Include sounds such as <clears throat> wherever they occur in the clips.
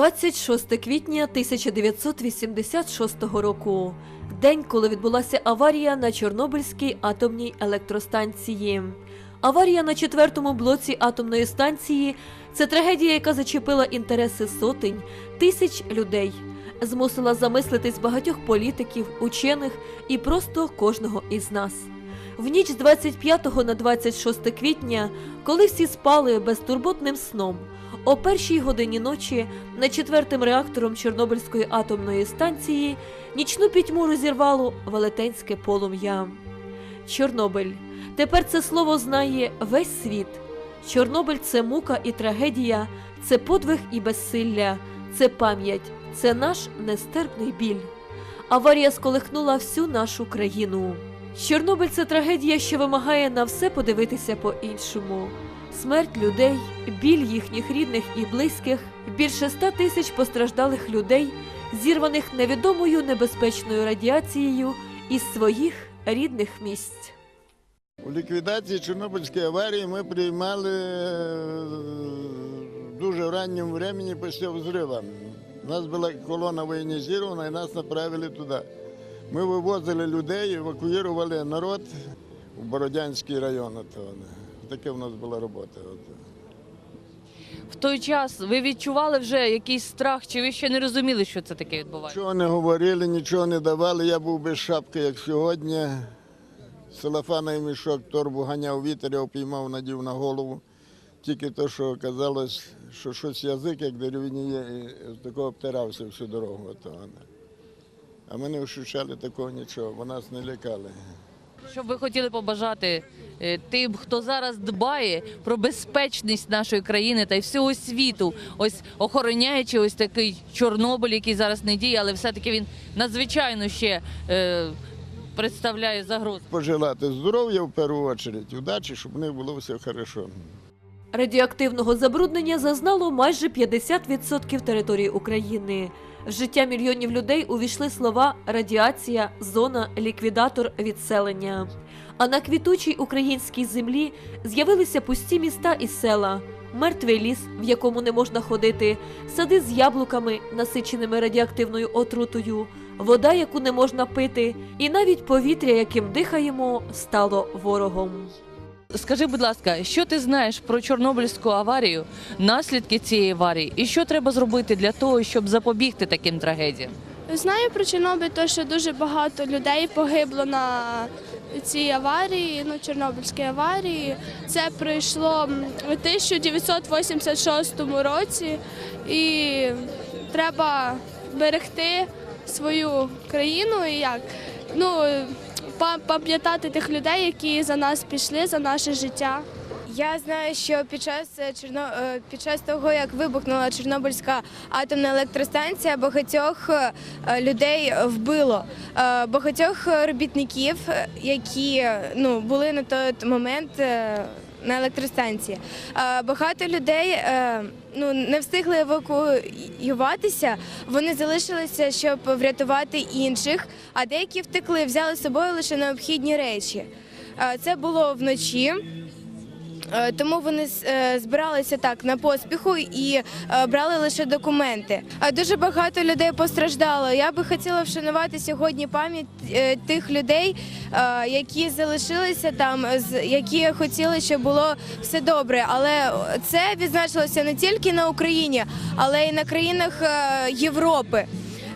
26 квітня 1986 року. День, коли відбулася аварія на Чорнобильській атомній електростанції. Аварія на четвертому блоці атомної станції це трагедія, яка зачепила інтереси сотень, тисяч людей, змусила замислитись багатьох політиків, учених і просто кожного із нас. В ніч з 25 на 26 квітня, коли всі спали безтурботним сном, о першій годині ночі над четвертим реактором Чорнобильської атомної станції нічну пітьму розірвало велетенське полум'я. Чорнобиль. Тепер це слово знає весь світ. Чорнобиль це мука і трагедія, це подвиг і безсилля, це пам'ять, це наш нестерпний біль. Аварія сколихнула всю нашу країну. Чорнобиль це трагедія, що вимагає на все подивитися по-іншому. Смерть людей, біль їхніх рідних і близьких, більше ста тисяч постраждалих людей, зірваних невідомою небезпечною радіацією із своїх рідних місць. У ліквідації Чорнобильської аварії ми приймали е, в дуже ранньому времени після взриву. У нас була колона воєнізована і нас направили туди. Ми вивозили людей, евакуювали народ у Бородянський район. Таке в нас була робота. От. В той час ви відчували вже якийсь страх, чи ви ще не розуміли, що це таке відбувається? Нічого не говорили, нічого не давали. Я був без шапки, як сьогодні. Селефановий мішок, торбу ганяв вітер, я впіймав, надів на голову. Тільки то, що казалось, що щось язик, як деревні є, і такого обтирався всю дорогу. А ми не ощущали такого нічого, бо нас не лякали. Що б ви хотіли побажати е, тим, хто зараз дбає про безпечність нашої країни та й всього світу, ось охороняючи ось такий Чорнобиль, який зараз не діє, але все-таки він надзвичайно ще е, представляє загрозу. Пожелати здоров'я в першу чергу, удачі, щоб в них було все хорошо. Радіоактивного забруднення зазнало майже 50% території України. В життя мільйонів людей увійшли слова радіація, зона, ліквідатор, відселення. А на квітучій українській землі з'явилися пусті міста і села, мертвий ліс, в якому не можна ходити, сади з яблуками, насиченими радіоактивною отрутою, вода, яку не можна пити, і навіть повітря, яким дихаємо, стало ворогом. Скажи, будь ласка, що ти знаєш про Чорнобильську аварію, наслідки цієї аварії, і що треба зробити для того, щоб запобігти таким трагедіям? Знаю про Чорнобиль, то що дуже багато людей погибло на цій аварії, ну Чорнобильській аварії. Це прийшло м, у 1986 році, і треба берегти свою країну і як ну пам'ятати тих людей, які за нас пішли, за наше життя. Я знаю, що під час е, Чорно... е, під час того, як вибухнула Чорнобильська атомна електростанція, багатьох е, людей вбило. Багатьох робітників, які ну, були на той момент на електростанції. Багато людей е, ну, не встигли евакуюватися, вони залишилися, щоб врятувати інших, а деякі втекли, взяли з собою лише необхідні речі. Це було вночі. Е, Тому вони е, збиралися так на поспіху і е, брали лише документи. Дуже багато людей постраждало. Я би хотіла вшанувати сьогодні пам'ять тих людей, які залишилися там, які хотіли, щоб було все добре. Але це відзначилося не тільки на Україні, але й на країнах Європи.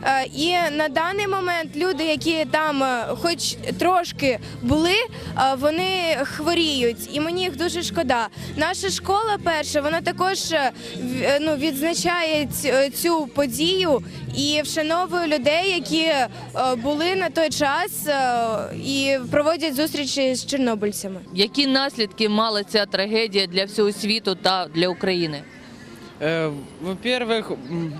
Е, І на даний момент люди, які там е, хоч трошки були, е, вони хворіють, і мені їх дуже шкода. Наша школа перша, вона також ну, відзначає цю подію і вшановує людей, які були на той час і проводять зустрічі з чорнобильцями. Які наслідки мала ця трагедія для всього світу та для України? Е, Во-первых,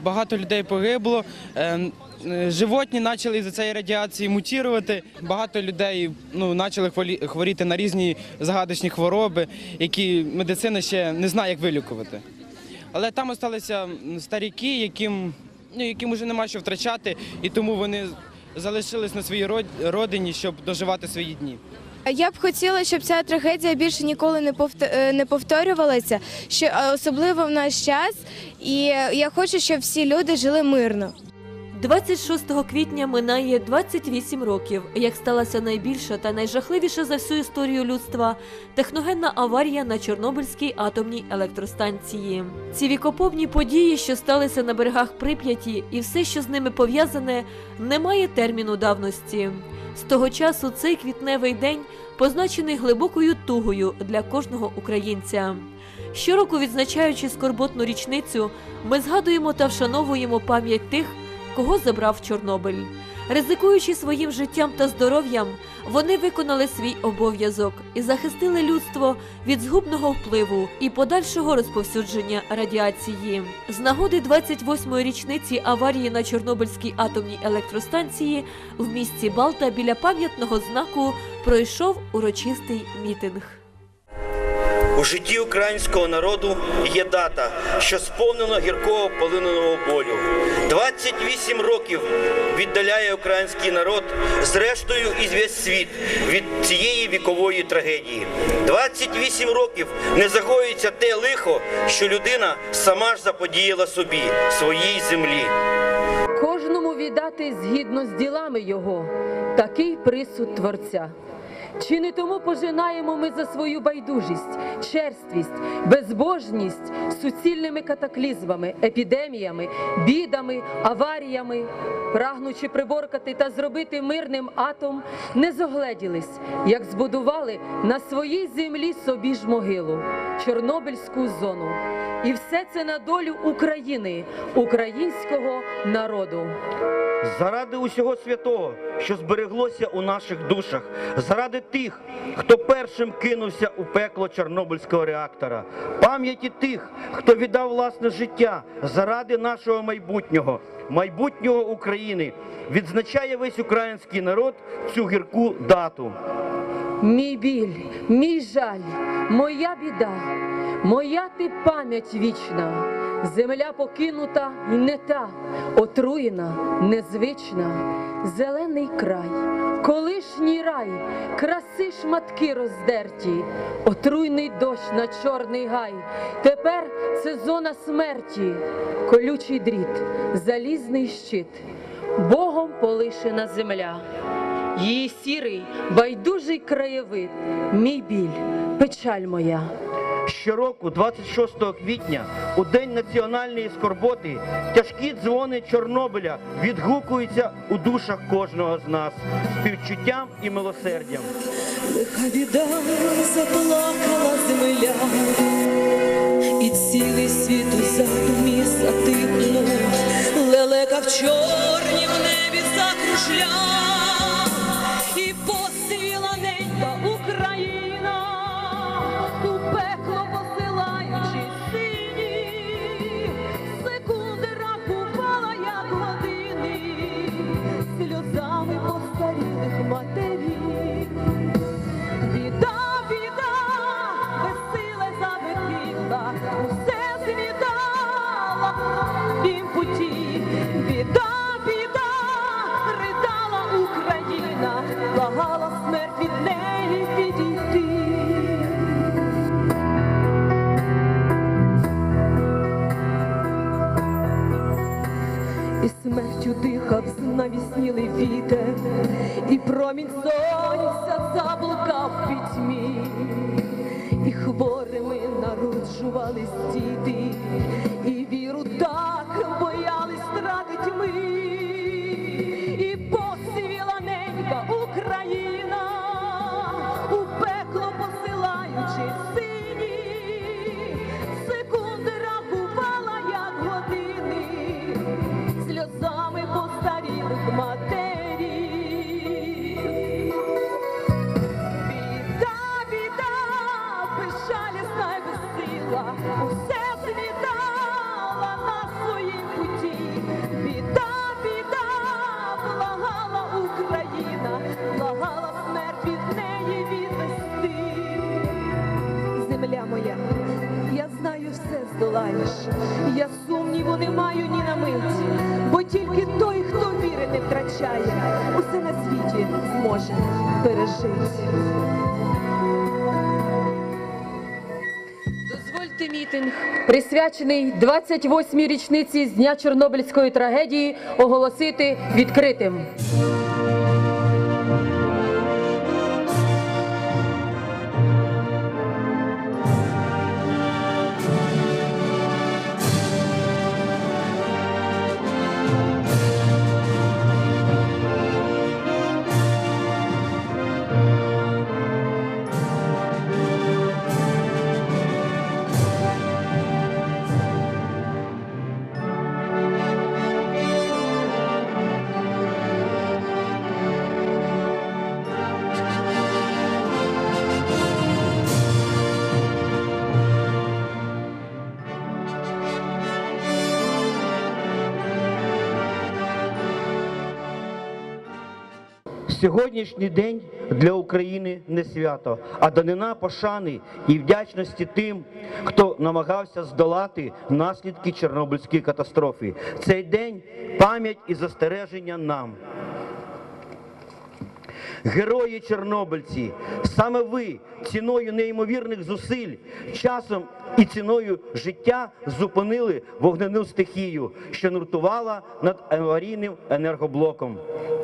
багато людей погибло. Е, е, Животні почали за цієї радіації мутувати. Багато людей ну, почали хворіти на різні загадочні хвороби, які медицина ще не знає, як вилікувати. Але там залишилися старіки, яким, ну, яким вже нема що втрачати, і тому вони залишились на своїй род- родині, щоб доживати свої дні. Я б хотіла, щоб ця трагедія більше ніколи не е, не повторювалася, що е, особливо в наш час. І я хочу, щоб всі люди жили мирно. 26 квітня минає 28 років, як сталася найбільша та найжахливіша за всю історію людства техногенна аварія на Чорнобильській атомній електростанції. Ці вікоповні події, що сталися на берегах Прип'яті, і все, що з ними пов'язане, не має терміну давності. З того часу цей квітневий день позначений глибокою тугою для кожного українця. Щороку, відзначаючи скорботну річницю, ми згадуємо та вшановуємо пам'ять тих, кого забрав Чорнобиль. Ризикуючи своїм життям та здоров'ям, вони виконали свій обов'язок і захистили людство від згубного впливу і подальшого розповсюдження радіації. З нагоди 28-ї річниці аварії на Чорнобильській атомній електростанції в місті Балта біля пам'ятного знаку пройшов урочистий мітинг. У житті українського народу є дата, що сповнена гіркого полиненого болю. 28 років віддаляє український народ, зрештою і весь світ від цієї вікової трагедії. 28 років не загоюється те лихо, що людина сама ж заподіяла собі, своїй землі. кожному віддати згідно з ділами його такий присуд Творця. Чи не тому пожинаємо ми за свою байдужість, черствість, безбожність суцільними катаклізмами, епідеміями, бідами, аваріями, прагнучи приборкати та зробити мирним атом, не зогледілись, як збудували на своїй землі собі ж могилу, Чорнобильську зону. І все це на долю України, українського народу. Заради усього святого, що збереглося у наших душах, заради тих, хто першим кинувся у пекло Чорнобильського реактора, пам'яті тих, хто віддав власне життя заради нашого майбутнього, майбутнього України, відзначає весь український народ цю гірку дату. Мій біль, мій жаль, моя біда, моя ти пам'ять вічна, земля покинута й не та, отруєна, незвична, зелений край, колишній рай, краси шматки роздерті, отруйний дощ на чорний гай. Тепер це зона смерті, колючий дріт, залізний щит, Богом полишена земля. Її сірий, байдужий краєвид, мій біль, печаль моя. Щороку, 26 квітня, у День національної скорботи, тяжкі дзвони Чорнобиля відгукуються у душах кожного з нас співчуттям і милосердям. Лиха біда заплакала земля, і цілий світ у затихнув, лелека в чорнім небі закружля, знавіснілий вітер, і промінь сонця заблукав в пітьмі, і хворими народжувались діти, мітинг, присвячений 28-й річниці з дня Чорнобильської трагедії, оголосити відкритим. Сьогоднішній день для України не свято, а данина пошани і вдячності тим, хто намагався здолати наслідки Чорнобильської катастрофи. Цей день пам'ять і застереження нам. Герої чорнобильці, саме ви ціною неймовірних зусиль, часом і ціною життя зупинили вогнену стихію, що нуртувала над аварійним енергоблоком.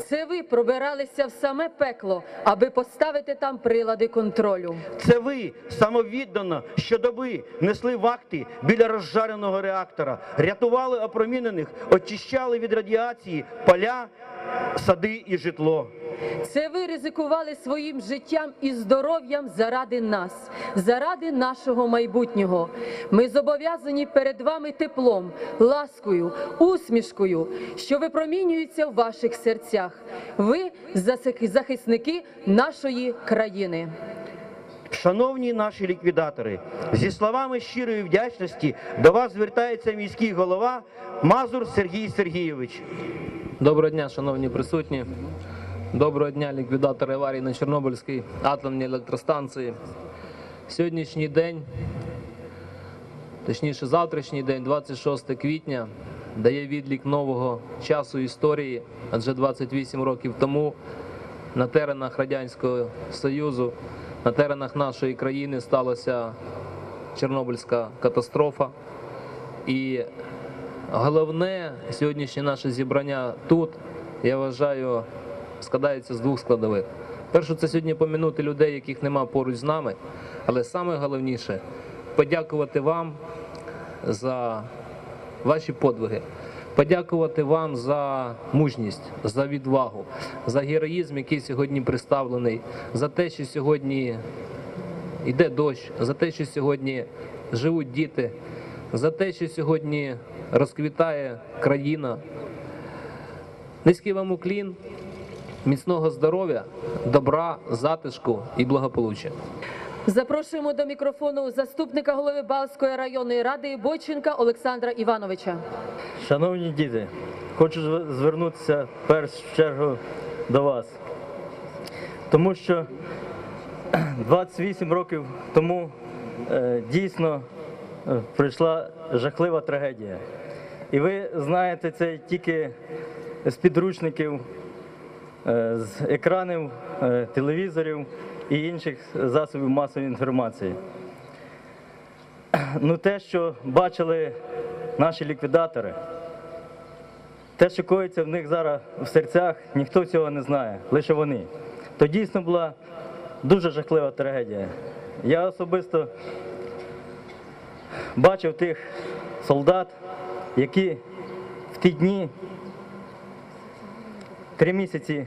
Це ви пробиралися в саме пекло, аби поставити там прилади контролю. Це ви самовіддано щодоби несли вахти біля розжареного реактора, рятували опромінених, очищали від радіації поля, сади і житло. Це ви ризикували своїм життям і здоров'ям заради нас, заради нашого майбутнього. Ми зобов'язані перед вами теплом, ласкою, усмішкою, що випромінюється в ваших серцях. Ви захисники нашої країни. Шановні наші ліквідатори, зі словами щирої вдячності до вас звертається міський голова Мазур Сергій Сергійович. Доброго дня, шановні присутні. Доброго дня, ліквідатори аварії на Чорнобильській атомній електростанції. Сьогоднішній день, точніше завтрашній день, 26 квітня, дає відлік нового часу історії, адже 28 років тому на теренах Радянського Союзу, на теренах нашої країни сталася Чорнобильська катастрофа. І головне сьогоднішнє наше зібрання тут, я вважаю, складається з двох складових. Перше, це сьогодні помінути людей, яких нема поруч з нами, але саме головніше подякувати вам за ваші подвиги, подякувати вам за мужність, за відвагу, за героїзм, який сьогодні представлений, за те, що сьогодні йде дощ, за те, що сьогодні живуть діти, за те, що сьогодні розквітає країна. Низький вам уклін, міцного здоров'я, добра, затишку і благополуччя. Запрошуємо до мікрофону заступника голови Балської районної ради Бойченка Олександра Івановича. Шановні діти, хочу зв- звернутися в першу чергу до вас, тому що <clears throat> 28 років тому е, дійсно е, прийшла жахлива трагедія. І ви знаєте це тільки з підручників, з екранів, е, телевізорів і інших засобів масової інформації. Ну, те, що бачили наші ліквідатори, те, що коїться в них зараз в серцях, ніхто цього не знає, лише вони. То дійсно була дуже жахлива трагедія. Я особисто бачив тих солдат, які в ті дні, три місяці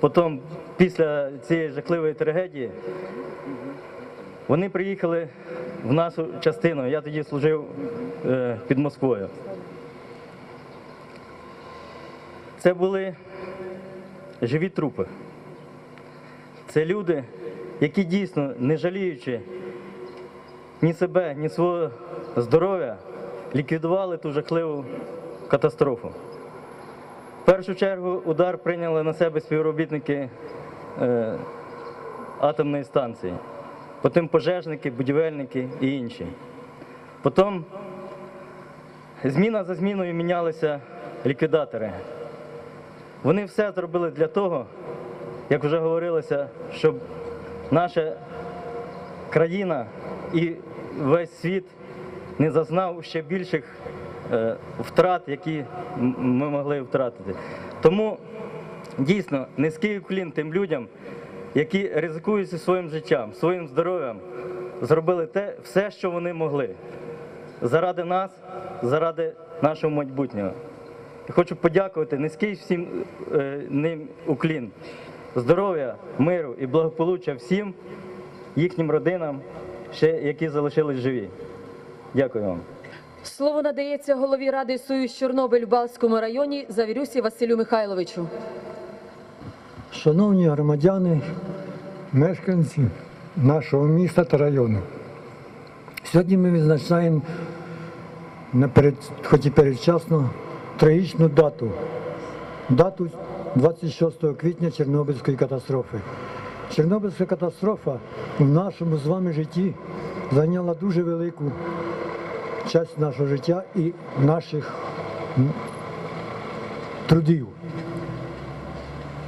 потім, після цієї жахливої трагедії, вони приїхали в нашу частину. Я тоді служив е, під Москвою. Це були живі трупи. Це люди, які дійсно, не жаліючи ні себе, ні свого здоров'я, ліквідували ту жахливу катастрофу. Першу чергу удар прийняли на себе співробітники е, атомної станції, потім пожежники, будівельники і інші. Потім зміна за зміною мінялися ліквідатори. Вони все зробили для того, як вже говорилося, щоб наша країна і весь світ не зазнав ще більших втрат, які ми могли втратити. Тому дійсно низький уклін тим людям, які ризикуючи своїм життям, своїм здоров'ям, зробили те все, що вони могли. Заради нас, заради нашого майбутнього. І хочу подякувати низький всім е, ним уклін. Здоров'я, миру і благополуччя всім їхнім родинам, ще які залишились живі. Дякую вам. Слово надається голові ради Союз Чорнобиль в Балському районі Завірюсі Василю Михайловичу. Шановні громадяни, мешканці нашого міста та району. Сьогодні ми відзначаємо наперед, хоч і передчасно трагічну дату. Дату 26 квітня Чорнобильської катастрофи. Чорнобильська катастрофа в нашому з вами житті зайняла дуже велику часть нашого життя і наших трудів.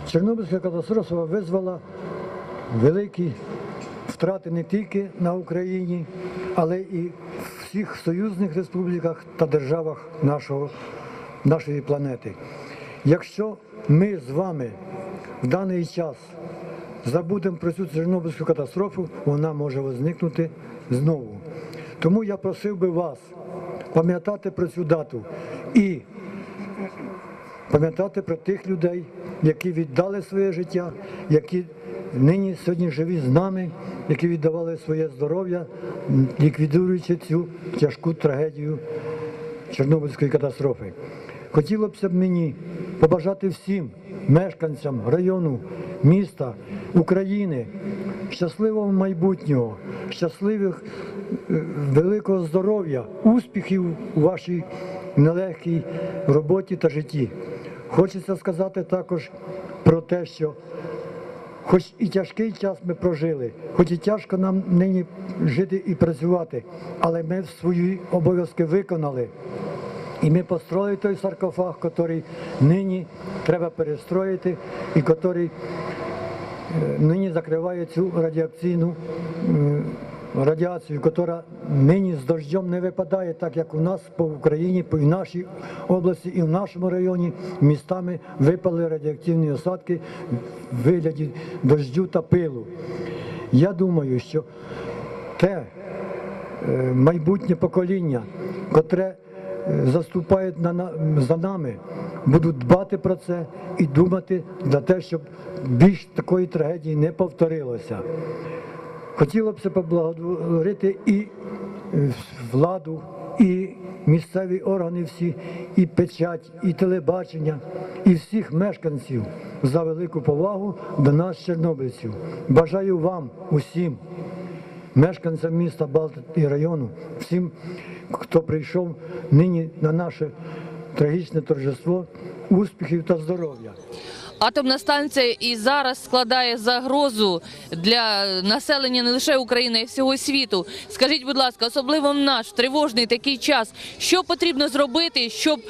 Чорнобильська катастрофа визвала великі втрати не тільки на Україні, але і в всіх союзних республіках та державах нашого, нашої планети. Якщо ми з вами в даний час забудемо про цю Чорнобильську катастрофу, вона може возникнути знову. Тому я просив би вас пам'ятати про цю дату і пам'ятати про тих людей, які віддали своє життя, які нині сьогодні живі з нами, які віддавали своє здоров'я, ліквідуючи цю тяжку трагедію Чорнобильської катастрофи. Хотілося б мені побажати всім мешканцям району, міста, України щасливого майбутнього, щасливих е, великого здоров'я, успіхів у вашій нелегкій роботі та житті. Хочеться сказати також про те, що хоч і тяжкий час ми прожили, хоч і тяжко нам нині жити і працювати, але ми свої обов'язки виконали. І ми построїли той саркофаг, який нині треба перестроїти, і який е, нині закриває цю радіаційну е, радіацію, яка нині з дождем не випадає, так як у нас по Україні, по нашій області і в нашому районі містами випали радіоактивні осадки в вигляді дождю та пилу. Я думаю, що те е, майбутнє покоління, котре заступають на, на, за нами, будуть дбати про це і думати за те, щоб більш такої трагедії не повторилося. Хотіло б це поблагодарити і е, владу, і місцеві органи всі, і печать, і телебачення, і всіх мешканців за велику повагу до нас, чорнобильців. Бажаю вам усім, мешканцям міста Балти і району, всім, хто прийшов нині на наше трагічне торжество, успіхів та здоров'я. Атомна станція і зараз складає загрозу для населення не лише України, а й всього світу. Скажіть, будь ласка, особливо в наш тривожний такий час, що потрібно зробити, щоб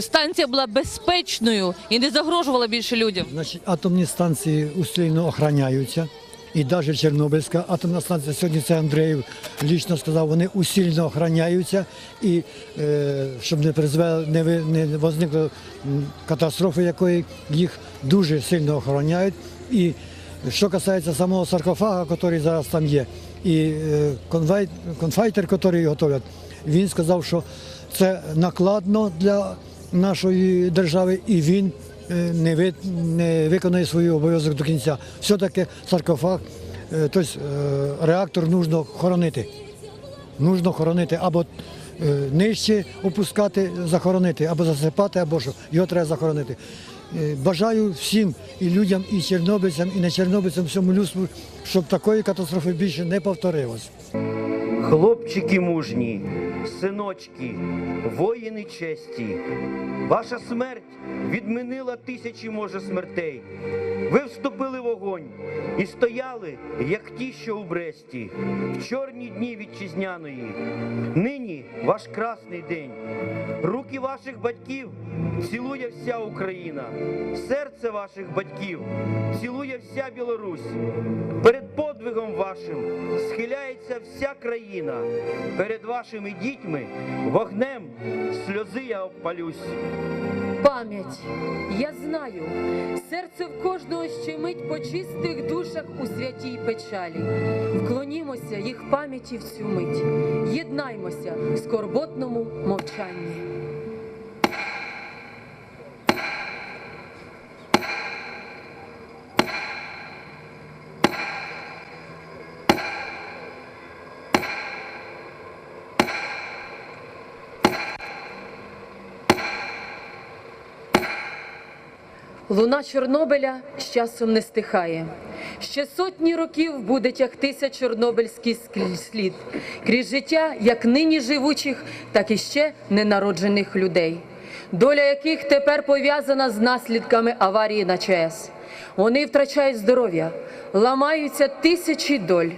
станція була безпечною і не загрожувала більше людям? Значить, атомні станції усилено охороняються. І навіть Чорнобильська атомна станція, сьогодні це Андрієв лічно сказав, вони усилено охороняються і е, щоб не призвели, не, не возникли м, катастрофи, якої їх дуже сильно охороняють. І що касається самого саркофага, який зараз там є, і е, конфайтер, який готовлять, він сказав, що це накладно для нашої держави, і він не, ви, не виконує свій обов'язок до кінця. Все-таки саркофаг, е, тобто е, реактор нужно хоронити. Нужно хоронити або е, нижче опускати, захоронити, або засипати, або що. Його треба захоронити. Е, Бажаю всім і людям, і чорнобильцям, і не чорнобильцям, всьому людству, щоб такої катастрофи більше не повторилось. Хлопчики мужні, синочки, воїни честі. Ваша смерть відмінила тисячі, може, смертей. Ви вступили в огонь і стояли, як ті, що у Бресті, в чорні дні вітчизняної. Нині ваш красний день. Руки ваших батьків цілує вся Україна, серце ваших батьків цілує вся Білорусь. Перед подвигом вашим схиляється вся країна. Перед вашими дітьми вогнем сльози я обпалюсь. Пам'ять, я знаю, серце в кожного щемить по чистих душах у святій печалі. Вклонімося їх пам'яті в цю мить, єднаймося в скорботному мовчанні. Луна Чорнобиля з часом не стихає. Ще сотні років буде тягтися чорнобильський слід крізь життя як нині живучих, так і ще ненароджених людей, доля яких тепер пов'язана з наслідками аварії на ЧАЕС. Вони втрачають здоров'я, ламаються тисячі доль,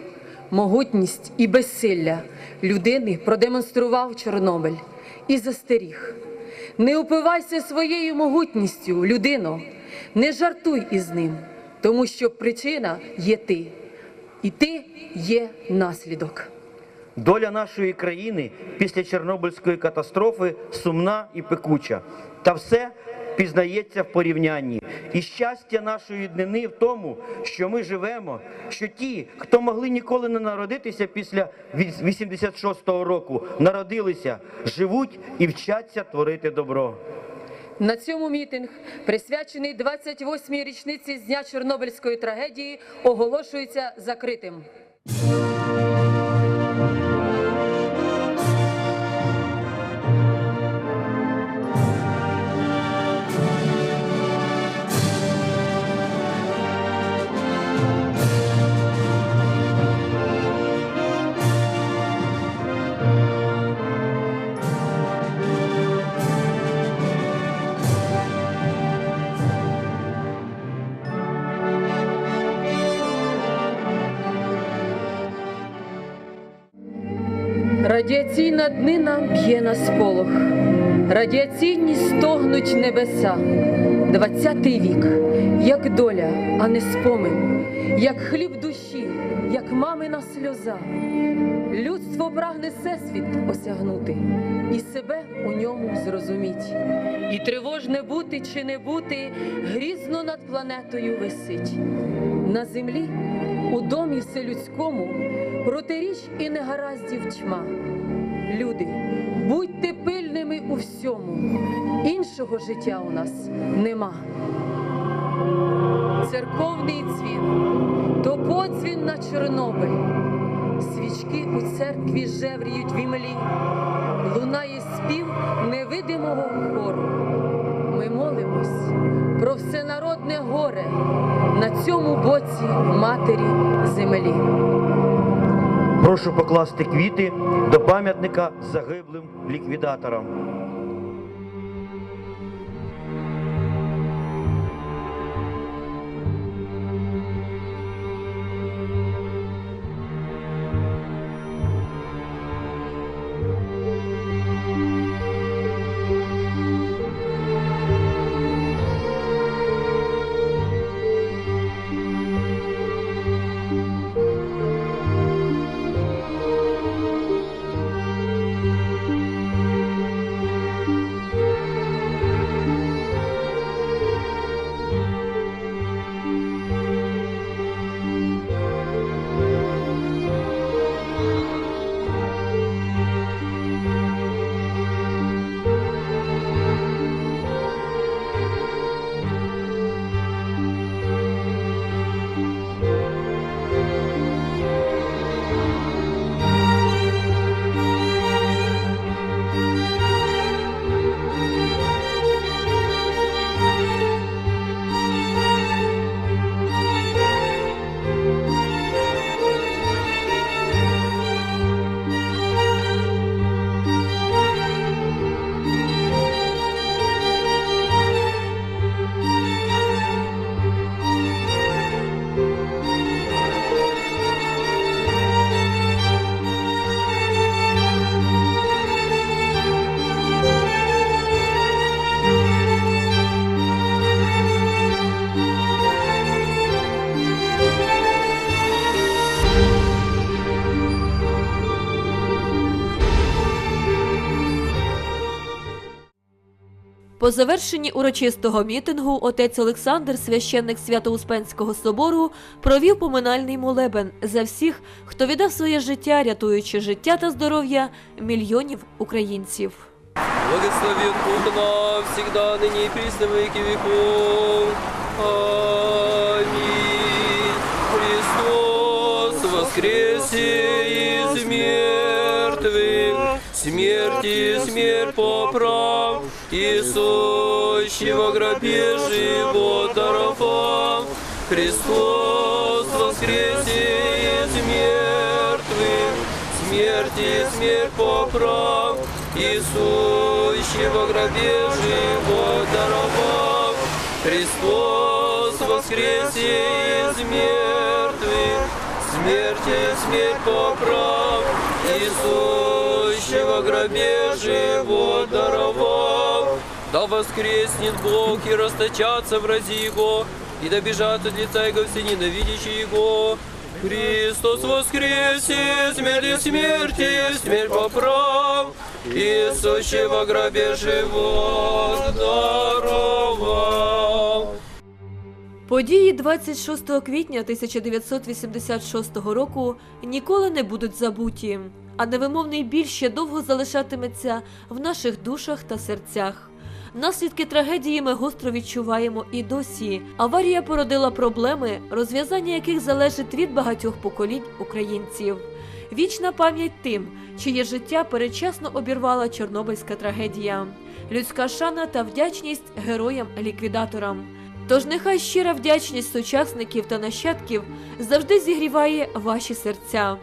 могутність і безсилля людини продемонстрував Чорнобиль і застеріг. Не упивайся своєю могутністю, людино, не жартуй із ним, тому що причина є ти, і ти є наслідок. Доля нашої країни після Чорнобильської катастрофи сумна і пекуча. Та все пізнається в порівнянні. І щастя нашої днини в тому, що ми живемо, що ті, хто могли ніколи не народитися після 86-го року, народилися, живуть і вчаться творити добро. На цьому мітинг, присвячений 28-й річниці з дня Чорнобильської трагедії, оголошується закритим. Радіаційна днина б'є на сполох, радіаційні стогнуть небеса. Двадцятий вік, як доля, а не спомин, як хліб душі, як мамина сльоза. Людство прагне всесвіт осягнути і себе у ньому зрозуміть. І тривожне бути чи не бути грізно над планетою висить. На землі, у домі вселюдському, протиріч і негараздів тьма. Люди, будьте пильними у всьому, іншого життя у нас нема. Церковний дзвін, то подзвін на Чорнобиль. Свічки у церкві жевріють в імлі, лунає спів невидимого хору. Ми молимось про всенародне горе на цьому боці матері землі. Прошу покласти квіти до пам'ятника загиблим ліквідаторам. По завершенні урочистого мітингу отець Олександр, священник Свято-Успенського собору, провів поминальний молебен за всіх, хто віддав своє життя, рятуючи життя та здоров'я мільйонів українців. Благословен Бог навсегда, ныне и присно веки веков. Аминь. Христос воскресе из мертвых, смерти смерть поправ, и сущего гробе живот даровал. Христос воскресе из мертвых, смерти смерть поправ, и сущего гробе живот даровал. Христос воскресе из мертвых, смерти смерть поправ, и сущего гробе живот даровал. Да воскреснет Бог и расточатся врази Его, и добежат от лица Его все ненавидящие Его. Христос воскресе, смерти смерти, смерть поправ, и сущего гробе живот даровал. Події 26 квітня 1986 року ніколи не будуть забуті, а невимовний біль ще довго залишатиметься в наших душах та серцях. Наслідки трагедії ми гостро відчуваємо і досі. Аварія породила проблеми, розв'язання яких залежить від багатьох поколінь українців. Вічна пам'ять тим, чиє життя передчасно обірвала Чорнобильська трагедія, людська шана та вдячність героям-ліквідаторам. Тож нехай щира вдячність сучасників та нащадків завжди зігріває ваші серця.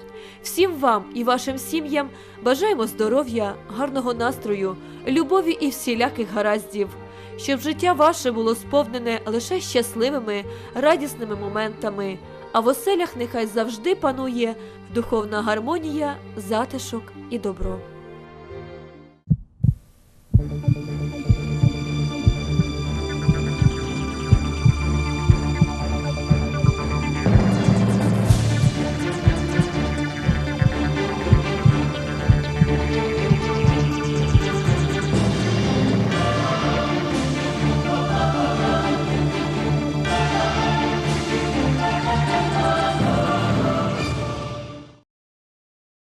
Всім вам і вашим сім'ям бажаємо здоров'я, гарного настрою, любові і всіляких гараздів, щоб життя ваше було сповнене лише щасливими, радісними моментами. А в оселях нехай завжди панує духовна гармонія, затишок і добро.